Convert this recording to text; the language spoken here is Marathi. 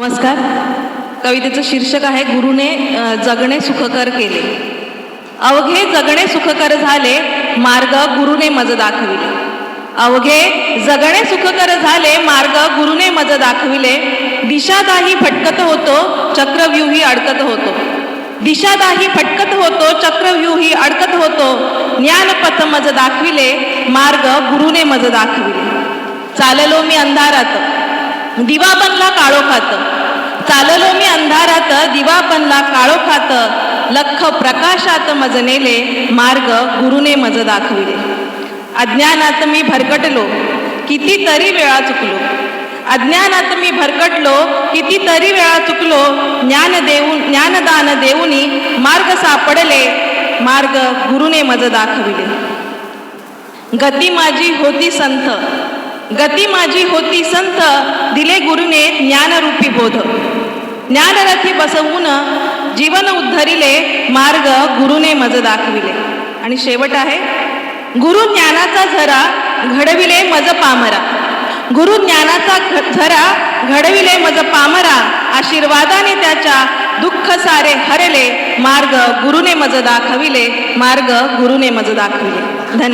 नमस्कार. कवितेचं शीर्षक आहे गुरुने जगणे सुखकर केले. अवघे जगणे सुखकर झाले मार्ग गुरुने मज दाखविले. अवघे जगणे सुखकर झाले मार्ग गुरुने मज दाखविले. दिशादाही फटकत होतो चक्रव्यूही अडकत होतो. दिशादाही फटकत होतो चक्रव्यूही अडकत होतो. ज्ञानपथ मज दाखविले मार्ग गुरुने मज दाखविले. चाललो मी अंधारात. दिवा बनला काळोखात चाललो मी अंधारात दिवा बनला काळोखात लख प्रकाशात मज नेले मार्ग गुरुने मज दाखविले. अज्ञानात मी भरकटलो कितीतरी वेळा चुकलो. अज्ञानात मी भरकटलो कितीतरी वेळा चुकलो. ज्ञान देऊन ज्ञानदान देऊनी मार्ग सापडले मार्ग गुरुने मज दाखविले. गती माझी होती संथ गती माझी होती संत दिले गुरुने ज्ञानरूपी बोध. ज्ञानरथी बसवून जीवन उद्धरिले मार्ग गुरुने मज दाखविले. आणि शेवट आहे गुरु ज्ञानाचा झरा घडविले मज पामरा. गुरु ज्ञानाचा झरा घडविले मज पामरा आशीर्वादाने त्याच्या दुःख सारे हरले मार्ग गुरुने मज दाखविले मार्ग गुरुने मज दाखविले. धन्यवाद